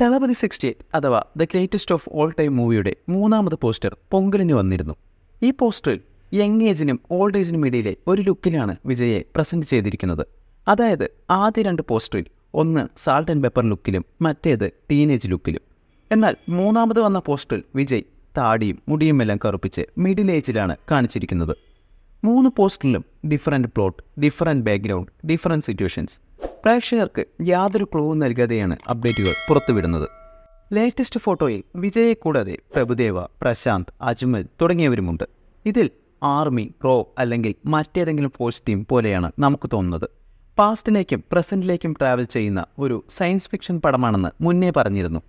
Thalapathy sixty eight അഥവാ the greatest of all time മൂവിയുടെ മൂന്നാമത് പോസ്റ്റർ പൊങ്കലിന് വന്നിരുന്നു. ഈ പോസ്റ്ററിൽ യങ് ഏജിനും ഓൾഡ് ഏജിനും ഇടയിലെ ഒരു ലുക്കിലാണ് വിജയെ പ്രസന്റ് ചെയ്തിരിക്കുന്നത്. അതായത് ആദ്യ രണ്ട് പോസ്റ്ററിൽ ഒന്ന് സാൾട്ട് ആൻഡ് പെപ്പർ ലുക്കിലും മറ്റേത് ടീനേജ് ലുക്കിലും എന്നാൽ മൂന്നാമത് വന്ന പോസ്റ്ററിൽ വിജയ് താടിയും മുടിയുമെല്ലാം കറുപ്പിച്ച് മിഡിൽ ഏജിലാണ് കാണിച്ചിരിക്കുന്നത്. മൂന്ന് പോസ്റ്ററിലും different plot different background different situations പ്രേക്ഷകർക്ക് യാതൊരു ക്ലൂവും നൽകാതെയാണ് അപ്ഡേറ്റുകൾ പുറത്തുവിടുന്നത്. ലേറ്റസ്റ്റ് ഫോട്ടോയിൽ വിജയെ കൂടാതെ പ്രഭുദേവ പ്രശാന്ത് അജ്മൽ തുടങ്ങിയവരുമുണ്ട്. ഇതിൽ ആർമി പ്രോ അല്ലെങ്കിൽ മറ്റേതെങ്കിലും ഫോഴ്സ് ടീം പോലെയാണ് നമുക്ക് തോന്നുന്നത്. പാസ്റ്റിലേക്കും പ്രസന്റിലേക്കും ട്രാവൽ ചെയ്യുന്ന ഒരു സയൻസ് ഫിക്ഷൻ പടമാണെന്ന് മുന്നേ പറഞ്ഞിരുന്നു.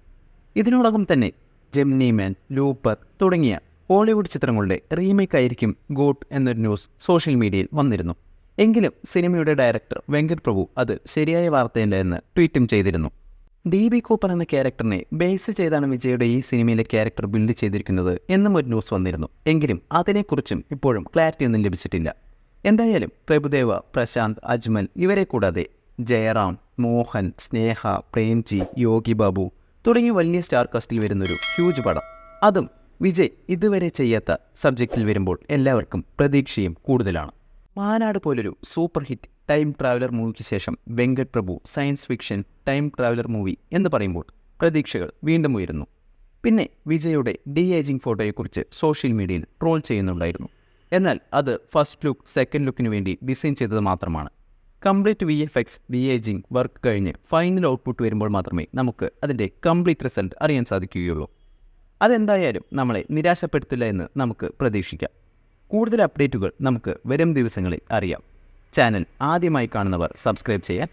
ഇതിനോടകം തന്നെ ജെമിനി മാൻ ലൂപ്പർ തുടങ്ങിയ ഹോളിവുഡ് ചിത്രങ്ങളുടെ റീമേക്ക് ആയിരിക്കും ഗോട്ട് എന്നൊരു ന്യൂസ് സോഷ്യൽ മീഡിയയിൽ വന്നിരുന്നു. എങ്കിലും സിനിമയുടെ ഡയറക്ടർ വെങ്കട് പ്രഭു അത് ശരിയായ വാർത്തയല്ല എന്ന് ട്വീറ്റും ചെയ്തിരുന്നു. ഡി കൂപ്പർ എന്ന ക്യാരക്ടറിനെ ബേസ് ചെയ്താണ് വിജയുടെ ഈ സിനിമയിലെ ക്യാരക്ടർ ബിൽഡ് ചെയ്തിരിക്കുന്നത് എന്നും ഒരു ന്യൂസ് വന്നിരുന്നു. എങ്കിലും അതിനെക്കുറിച്ചും ഇപ്പോഴും ക്ലാരിറ്റി ഒന്നും ലഭിച്ചിട്ടില്ല. എന്തായാലും പ്രഭുദേവ പ്രശാന്ത് അജ്മൽ ഇവരെ കൂടാതെ ജയറാം മോഹൻ സ്നേഹ പ്രേംജി യോഗി ബാബു തുടങ്ങിയ വലിയ സ്റ്റാർ കാസ്റ്റിൽ വരുന്നൊരു ഹ്യൂജ് പടം. അതും വിജയ് ഇതുവരെ ചെയ്യാത്ത സബ്ജക്റ്റിൽ വരുമ്പോൾ എല്ലാവർക്കും പ്രതീക്ഷയും കൂടുതലാണ്. മാനാട് പോലൊരു സൂപ്പർ ഹിറ്റ് ടൈം ട്രാവലർ മൂവിക്ക് ശേഷം Venkat Prabhu science fiction time traveller movie എന്ന് പറയുമ്പോൾ പ്രതീക്ഷകൾ വീണ്ടും ഉയരുന്നു. പിന്നെ വിജയുടെ ഡി ഏജിംഗ് ഫോട്ടോയെക്കുറിച്ച് സോഷ്യൽ മീഡിയയിൽ ട്രോൾ ചെയ്യുന്നുണ്ടായിരുന്നു. എന്നാൽ അത് ഫസ്റ്റ് ലുക്ക് സെക്കൻഡ് ലുക്കിന് വേണ്ടി ഡിസൈൻ ചെയ്തത് മാത്രമാണ്. Complete V F X de ageing work കഴിഞ്ഞ് ഫൈനൽ ഔട്ട്പുട്ട് വരുമ്പോൾ മാത്രമേ നമുക്ക് അതിന്റെ കംപ്ലീറ്റ് റിസൾട്ട് അറിയാൻ സാധിക്കുകയുള്ളൂ. അതെന്തായാലും നമ്മളെ നിരാശപ്പെടുത്തില്ല എന്ന് നമുക്ക് പ്രതീക്ഷിക്കാം. കൂടുതൽ അപ്ഡേറ്റുകൾ നമുക്ക് വരും ദിവസങ്ങളിൽ അറിയാം. ചാനൽ ആദ്യമായി കാണുന്നവർ സബ്സ്ക്രൈബ് ചെയ്യാൻ